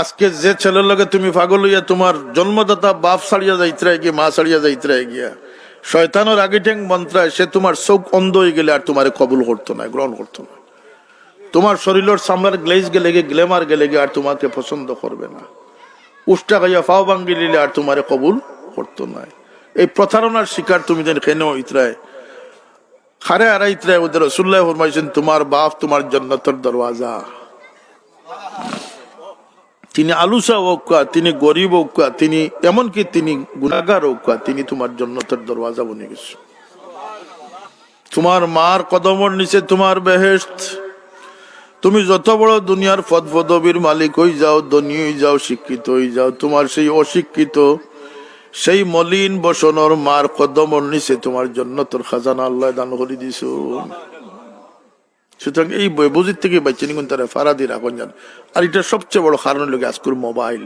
আজকে যে ছেলের লগে তুমি পাগল হইয়া তোমার জন্মদাতা বাপ ছাড়িয়া যাইতে গিয়ে, মা ছাড়িয়া যাইতে গিয়া, শয়তানের আগে ঠেং মন্ত্রায় সে তোমার চোখ অন্ধ হয়ে গেলে আর তোমার কবুল করতো না, গ্রহণ করতো না। তোমার শরীরের সামলার গ্লেজ গেলে গিয়ে, গ্লেমার গেলে গিয়ে আর তোমাকে পছন্দ করবে না। উষ্টা গাইয়া ফাও ভাঙ্গি নিলে আর তোমার কবুল করতো না। এই প্রতারণার শিকার তুমি যেন কেন ইতরায় খারে আর ইতরায় ওদের রসুল্লাহ ফরমাইছেন, তোমার বাপ তোমার জন্নতর দরওয়াজা। তিনি আলুসা হোকা তিনি গরিব হোকা তিনি, এমনকি তিনি গুণাগার হোকা তিনি তোমার জন্নতের দরওয়াজা বনে গেছে। তোমার মার কদমর নিচে তোমার বেহেস্ত তুমি যত বড় দুনিয়ার পদ পদবীর মালিক হয়ে যাও, ধনী হয়ে যাও, শিক্ষিত হয়ে যাও, তোমার সেই অশিক্ষিত, সেই মলিন বসনর মার কদমর নিচে তোমার জন্য তোর খাজানা আল্লাহ দান করে দিছ। সুতরাং এই বুঝির থেকে বাচ্চা তারা ফারাদি রাখুন যান আর এটা সবচেয়ে বড় কারণ লোক আজকুর মোবাইল।